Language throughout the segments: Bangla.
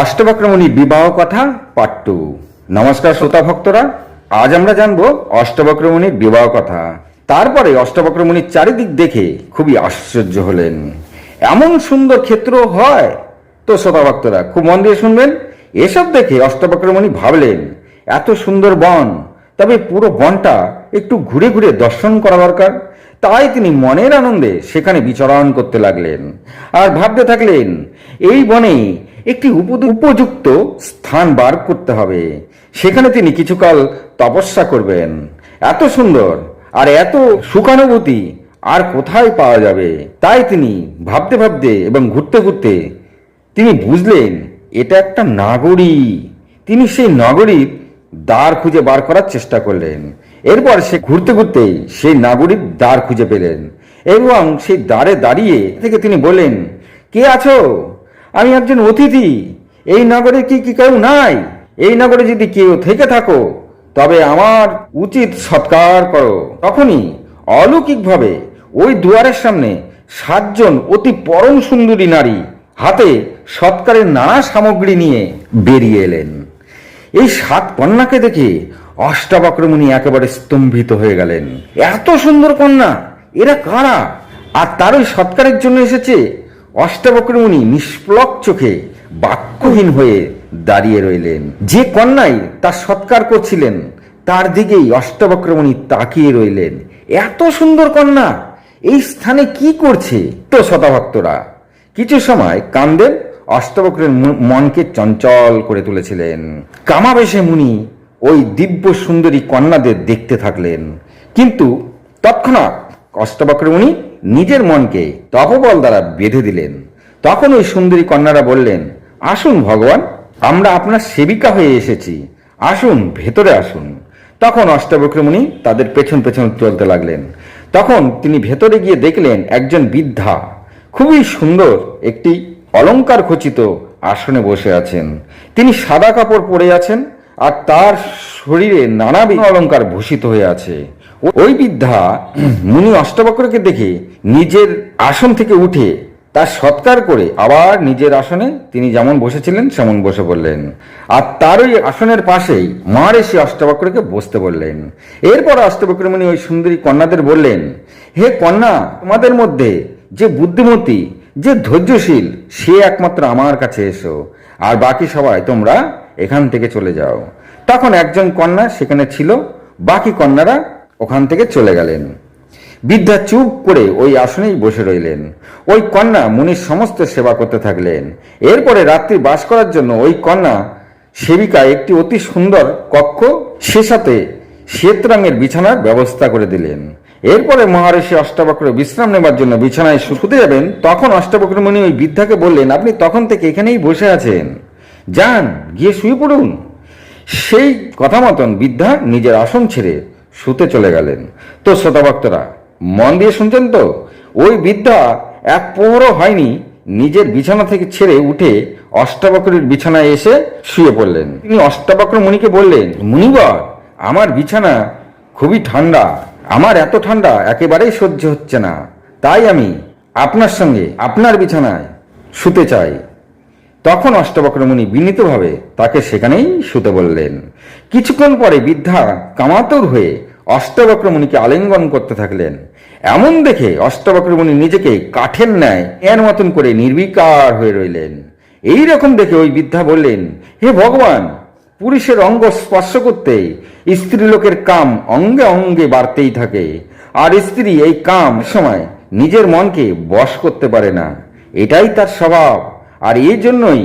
অষ্টবক্রমণী বিবাহ কথা পার্ট টু নমস্কার শ্রোতা ভক্তরা, আজ আমরা জানব অষ্টবক্রমণীর বিবাহ কথা। তারপরে অষ্টবক্রমণীর চারিদিক দেখে খুবই আশ্চর্য হলেন। এমন সুন্দর ক্ষেত্র হয়? তো শ্রোতা ভক্তরা, খুব মন দিয়ে শুনবেন। এসব দেখে অষ্টবক্রমণী ভাবলেন, এত সুন্দর বন, তবে পুরো বনটা একটু ঘুরে ঘুরে দর্শন করা দরকার। তাই তিনি মনের আনন্দে সেখানে বিচরণ করতে লাগলেন। আর ভাবতে থাকলেন, এই বনে একটি উপ- উপযুক্ত স্থান বার করতে হবে। সেখানে তিনি কিছুকাল তপস্যা করবেন। এত সুন্দর আর এত সুখানুভূতি আর কোথায় পাওয়া যাবে? তাই তিনি ভাবতে ভাবতে এবং ঘুরতে ঘুরতে তিনি বুঝলেন, এটা একটা নাগরী। তিনি সেই নগরীর দ্বার খুঁজে বার করার চেষ্টা করলেন। এরপর সে ঘুরতে ঘুরতে সেই নাগরিক দ্বার খুঁজে পেলেন এবং সেই দ্বারে দাঁড়িয়ে থেকে তিনি বলেন কে আছো? আমি একজন অতিথি। এই নগরে কি কি কেউ নাই? এই নগরে যদি কেউ থেকে থাকো, তবে আমার উচিত সৎকার করো। তখনই অলৌকিকভাবে ওই দুয়ারের সামনে সাতজন অতি পরম সুন্দরী নারী হাতে সৎকারের নানা সামগ্রী নিয়ে বেরিয়ে এলেন। এই সাত কন্যাকে দেখে অষ্টাবক্রমণি একেবারে স্তম্ভিত হয়ে গেলেন। এত সুন্দর কন্যা, এরা কারা? আর তার ওই সৎকারের জন্য এসেছে অষ্টাবক্রমণি নিষ্পলক চোখে বাক্যহীন হয়ে দাঁড়িয়ে রইলেন। যে কন্যাই তার সৎকার করছিলেন, তার দিকেই অষ্টবক্রমণি তাকিয়ে রইলেন। এত সুন্দর কন্যা, এই স্থানে কি করছে? তো শতভক্তরা কিছু সময় কামদেব অষ্টবক্রের মনকে চঞ্চল করে তুলেছিলেন। কামাবেশে মুনি ওই দিব্য সুন্দরী কন্যাদের দেখতে থাকলেন। কিন্তু তৎক্ষণাৎ অষ্টবক্র মুনি নিজের মনকে তপবল দ্বারা বেঁধে দিলেন। তখন ওই সুন্দরী কন্যারা বললেন, আসুন ভগবান, আমরা আপনার সেবিকা হয়ে এসেছি। আসুন, ভেতরে আসুন। তখন অষ্টবক্রমণি তাদের পেছন পেছন চলতে লাগলেন। তখন তিনি ভেতরে গিয়ে দেখলেন একজন বৃদ্ধা। খুবই সুন্দর একটি অলংকার খচিত আসনে বসে আছেন। তিনি সাদা কাপড় পরে আছেন আর তার শরীরে নানাবিধ অলঙ্কার ভূষিত হয়ে আছে। ওই বৃদ্ধা মুনি অষ্টবক্রকে দেখে নিজের আসন থেকে উঠে তার সৎকার করে আবার নিজের আসনে তিনি যেমন বসেছিলেন, সেমন বসে পড়লেন। আর তার ওই আসনের পাশেই মার এসে অষ্টবক্রকে বসতে বললেন। এরপর অষ্টবক্রমণি ওই সুন্দরী কন্যাদের বললেন, হে কন্যা, তোমাদের মধ্যে যে বুদ্ধিমতী, যে ধৈর্যশীল, সে একমাত্র আমার কাছে এসো। আর বাকি সবাই তোমরা এখান থেকে চলে যাও। তখন একজন কন্যা সেখানে ছিল, বাকি কন্যারা ওখান থেকে চলে গেলেন। বৃদ্ধা চুপ করে ওই আসনেই বসে রইলেন। ওই কন্যা মুনির সমস্ত সেবা করতে থাকলেন। এরপরে রাত্রি বাস করার জন্য ওই কন্যা সেবিকা একটি অতি সুন্দর কক্ষ, সে সাথে শ্বেত রঙের বিছানার ব্যবস্থা করে দিলেন। এরপরে মহারিষি অষ্টাবক্র বিশ্রাম নেবার জন্য বিছানায় শুতে যাবেন। তখন অষ্টাবক্র মুনি ওই বৃদ্ধাকে বললেন, আপনি তখন থেকে এখানেই বসে আছেন। যান, গিয়ে শুয়ে পড়ুন। সেই কথা মতন বৃদ্ধা নিজের আসন ছেড়ে শুতে চলে গেলেন। তো শ্রোতাভক্তরা, মন দিয়ে শুনছেন তো? ওই বৃদ্ধা এক পোহরও হয়নি, নিজের বিছানা থেকে ছেড়ে উঠে অষ্টাবক্রের বিছানায় এসে শুয়ে পড়লেন। তিনি অষ্টাবক্র মুনিকে বললেন মুনিবর আমার বিছানা খুবই ঠান্ডা। আমার এত ঠান্ডা একেবারেই সহ্য হচ্ছে না। তাই আমি আপনার সঙ্গে, আপনার বিছানায় শুতে চাই। তখন অষ্টবক্রমণি বিনীতভাবে তাকে সেখানেই শুতে বললেন। কিছুক্ষণ পরে বৃদ্ধা কামাতুর হয়ে অষ্টবক্রমণিকে আলিঙ্গন করতে থাকলেন। এমন দেখে অষ্টবক্রমণি নিজেকে কাঠের ন্যায় এর মতন করে নির্বিকার হয়ে রইলেন। এই রকম দেখে ওই বৃদ্ধা বললেন, হে ভগবান, পুরুষের অঙ্গ স্পর্শ করতেই স্ত্রীলোকের কাম অঙ্গে অঙ্গে বাড়তেই থাকে, আর স্ত্রী এই কাম সময় নিজের মনকে বশ করতে পারে না। এটাই তার স্বভাব। আর এই জন্যই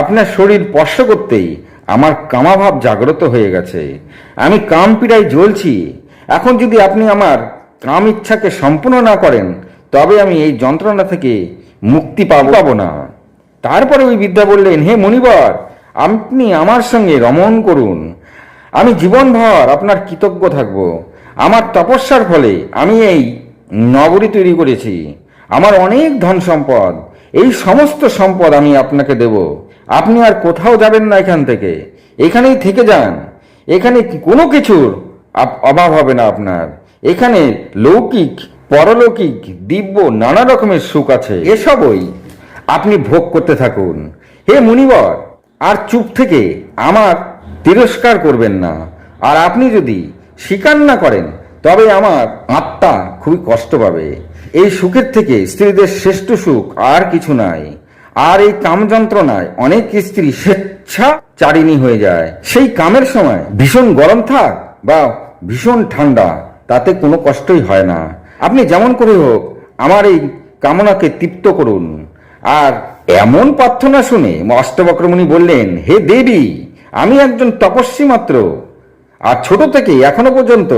আপনার শরীর স্পর্শ করতেই আমার কামাভাব জাগ্রত হয়ে গেছে। আমি কাম পীড়ায় জ্বলছি। এখন যদি আপনি আমার কাম ইচ্ছাকে সম্পূর্ণ না করেন, তবে আমি এই যন্ত্রণা থেকে মুক্তি পাবো না। তারপরে ওই বিদ্যা বললেন, হে মণিবর, আপনি আমার সঙ্গে রমণ করুন। আমি জীবনভর আপনার কৃতজ্ঞ থাকব। আমার তপস্যার ফলে আমি এই নগরী তৈরি করেছি। আমার অনেক ধন সম্পদ এই সমস্ত সম্পদ আমি আপনাকে দেব। আপনি আর কোথাও যাবেন না এখান থেকে। এখানেই থেকে যান। এখানে কোনো কিছুর অভাব হবে না আপনার। এখানে লৌকিক, পরলৌকিক, দিব্য, নানা রকমের সুখ আছে। এসবই আপনি ভোগ করতে থাকুন। হে মুনিবর, আর চুপ থেকে আমার তিরস্কার করবেন না। আর আপনি যদি স্বীকার না করেন, তবে আমার আত্মা খুবই কষ্ট পাবে। এই সুখের থেকে স্ত্রীদের শ্রেষ্ঠ সুখ আর কিছু নাই। আর এই কাম যন্ত্রণায় অনেক স্ত্রী স্বেচ্ছা চারিণী হয়ে যায়। সেই কামের সময় ভীষণ গরম থাক বা ভীষণ ঠান্ডা, তাতে কোনো কষ্টই হয় না। আপনি যেমন করে হোক, আমার এই কামনাকে তৃপ্ত করুন। আর এমন প্রার্থনা শুনে অষ্টবক্রমণি বললেন, হে দেবী, আমি একজন তপস্বী মাত্র। আর ছোট থেকে এখনও পর্যন্ত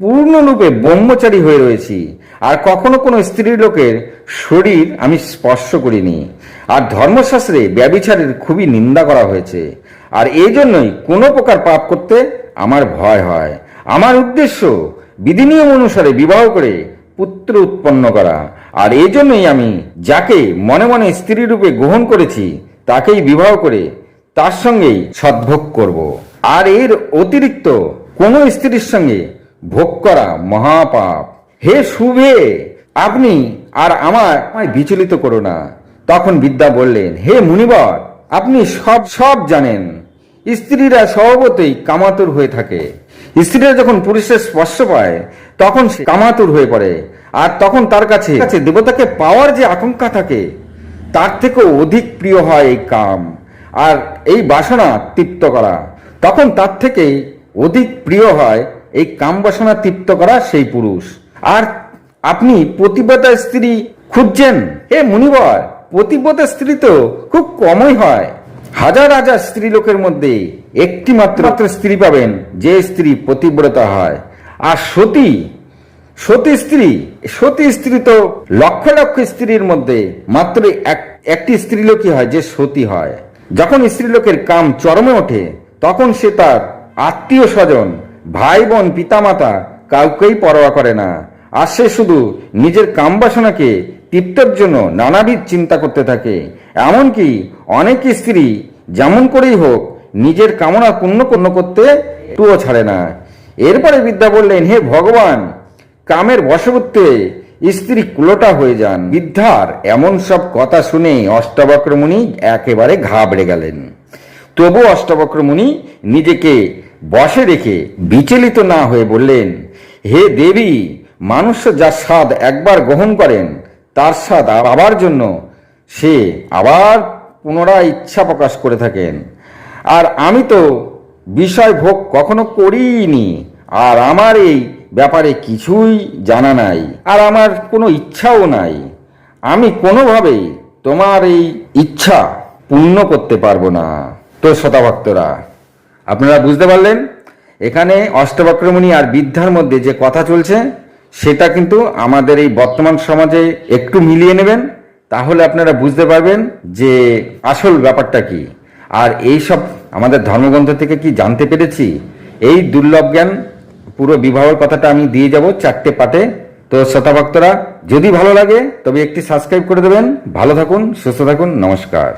পূর্ণরূপে ব্রহ্মচারী হয়ে রয়েছি। আর কখনো কোনো স্ত্রী লোকের শরীর আমি স্পর্শ করিনি। আর ধর্মশাস্ত্রে ব্যবিচারের খুবই নিন্দা করা হয়েছে। আর এই জন্যই কোনো প্রকার পাপ করতে আমার ভয় হয়। আমার উদ্দেশ্য বিধিনিয়ম অনুসারে বিবাহ করে পুত্র উৎপন্ন করা। আর এই জন্যই আমি যাকে মনে মনে স্ত্রী রূপে গ্রহণ করেছি, তাকেই বিবাহ করে তার সঙ্গেই সদ্ভোগ করব। আর এর অতিরিক্ত কোনো স্ত্রীর সঙ্গে ভোগ করা মহাপাপ। হে শুভে, আপনি আর আমার বিচলিত করো না। তখন বিদ্যা বললেন, হে মুনিবর, আপনি সব সব জানেন। স্ত্রীরা স্বভাবতই কামাতুর হয়ে থাকে। স্ত্রীরা যখন পুরুষের স্পর্শ পায়, তখন সে কামাতুর হয়ে পড়ে। আর তখন তার কাছে কাছে দেবতাকে পাওয়ার যে আকাঙ্ক্ষা থাকে, তার থেকেও অধিক প্রিয় হয় এই কাম। আর এই বাসনা তৃপ্ত করা। তখন তার থেকে অধিক প্রিয় হয় এই কাম বাসনা তৃপ্ত করা সেই পুরুষ। আর আপনি প্রতিব্রতা স্ত্রী খুঁজছেন হে মুনিবর প্রতিব্রতা স্ত্রী তো খুব কমই হয়। হাজার হাজার স্ত্রী লোকের মধ্যে একটি মাত্র মাত্র স্ত্রী পাবেন যে স্ত্রী প্রতিব্রতা হয়। আর সতী সতী স্ত্রী সতী স্ত্রী তো লক্ষ লক্ষ স্ত্রীর মধ্যে মাত্র এক একটি স্ত্রীলোকই হয় যে সতী হয়। যখন স্ত্রীলোকের কাম চরমে ওঠে তখন সে তার আত্মীয় স্বজন ভাই বোন পিতামাতা কাউকেই পরোয়া করে না। আর সে শুধু নিজের কাম বাসনাকে তৃপ্তর জন্য নানাবিধ চিন্তা করতে থাকে। এমনকি অনেক স্ত্রী যেমন করেই হোক নিজের কামনা পূর্ণ পূর্ণ করতে টুও ছাড়ে না। এরপরে বিদ্যা বললেন, হে ভগবান, কামের বশবর্তী স্ত্রী কুলোটা হয়ে যান। বিদ্যার এমন সব কথা শুনে অষ্টবক্র মুনি একেবারে ঘাবড়ে গেলেন। তবু অষ্টবক্র মুনি নিজেকে বসে রেখে বিচলিত না হয়ে বললেন, হে দেবী, মানুষ যার স্বাদ একবার গ্রহণ করেন, তার স্বাদ আবার জন্য সে আবার পুনরায় ইচ্ছা প্রকাশ করে থাকেন। আর আমি তো বিষয় ভোগ কখনো করিনি আর আমার এই ব্যাপারে কিছুই জানা নাই, আর আমার কোনো ইচ্ছাও নাই। আমি কোনোভাবেই তোমার এই ইচ্ছা পূর্ণ করতে পারব না। তো শতাভক্তরা আপনারা বুঝতে পারলেন? এখানে অষ্টবক্রমণি আর বিদ্যার মধ্যে যে কথা চলছে, সেটা কিন্তু আমাদের এই বর্তমান সমাজে একটু মিলিয়ে নেবেন, তাহলে আপনারা বুঝতে পারবেন যে আসল ব্যাপারটা কি। আর এই সব আমাদের ধর্মগ্রন্থ থেকে কি জানতে পেরেছি? এই দুর্লভ জ্ঞান, পুরো বিবাহের কথাটা আমি দিয়ে যাব চারটে পাটে তো শ্রোতা ভক্তরা যদি ভালো লাগে, তবে একটি সাবস্ক্রাইব করে দেবেন। ভালো থাকুন, সুস্থ থাকুন, নমস্কার।